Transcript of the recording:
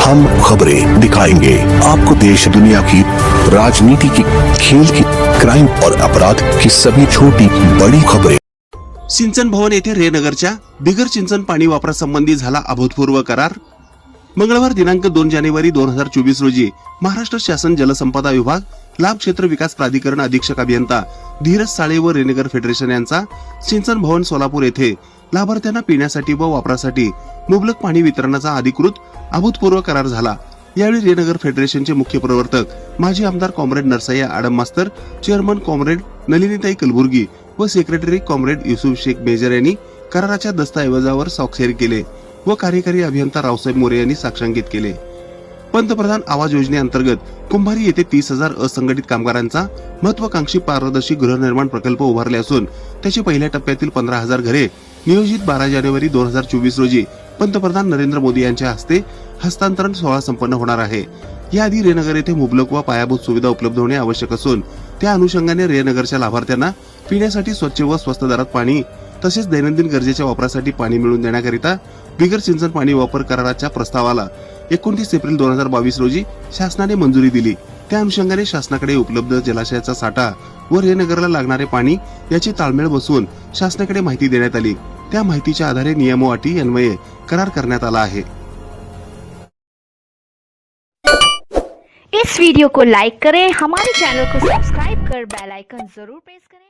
हम खबरें दिखाएंगे। आपको देश दुनिया की राजनीति की खेल की क्राइम और अपराध की सभी छोटी बड़ी खबरें। सिंचन भवन येथे रेनगरच्या बिगर सिंचन पाणी वापरासंबंधी झाला अभूतपूर्व करार. मंगळवार दिनांक दोन जानेवारी दोन हजार चोवीस रोजी महाराष्ट्र शासन जलसंपदा विभाग लाभ क्षेत्र विकास प्राधिकरण अधीक्षक अभियंता धीरज साळे व रेणेगर फेडरेशन यांचा सिंचन भवन सोलापूर येथे लाभार्थ्यांना पिण्यासाठी व वापरासाठी मुबलक पाणी वितरणाचा अधिकृत अभूतपूर्व करार झाला. यावेळी रेनगर फेडरेशनचे मुख्य प्रवर्तक माजी आमदार कॉम्रेड नरसय्या आडम मास्तर चेअरमन कॉम्रेड नलिनीताई कलबुर्गी व secretary comrade Yusuf Shaikh major यांनी कराराच्या दस्तऐवजावर स्वाक्षरी केले व कार्यकारी अभियंता रावसाहेब मोरे यांनी साक्षांकित केले. पंतप्रधान आवाज योजनेअंतर्गत कुंभारी येथे तीस हजार असंघटित कामगारांचा महत्वाकांक्षी पारदर्शी गृहनिर्माण प्रकल्प उभारले असून त्याची पहिल्या टप्प्यातील पंधरा हजार घरे नियोजित बारा जानेवारी दोन हजार चोवीस रोजी पंतप्रधान नरेंद्र मोदी यांच्या हस्ते हस्तांतरण सोहळा संपन्न होणार आहे. याआधी रेनगर येथे मुबलक व पायाभूत सुविधा उपलब्ध होणे आवश्यक असून त्या अनुषंगाने रेनगरच्या लाभार्थ्यांना पिण्यासाठी स्वच्छ व स्वस्त दरात पाणी तसेच दैनंदिन गरजेच्या वापरासाठी पाणी मिळवून देण्याकरिता बिगर सिंचन पाणी वापर कराराच्या प्रस्तावाला एकोणतीस एप्रिल दोन हजार बावीस रोजी शासनाने मंजुरी दिली. त्या अनुषंगाने शासनाकडे उपलब्ध जलाशयाचा साठा व रेनगरला लागणारे पाणी याची ताळमेळ बसवून शासनाकडे माहिती देण्यात आली. त्या माहितीच्या आधारे नियम व अटी अन्वये करार करण्यात आला आहे. इस वीडियो को लाइक करें हमारे चैनल को सब्सक्राइब कर बेल आइकन जरूर प्रेस करें।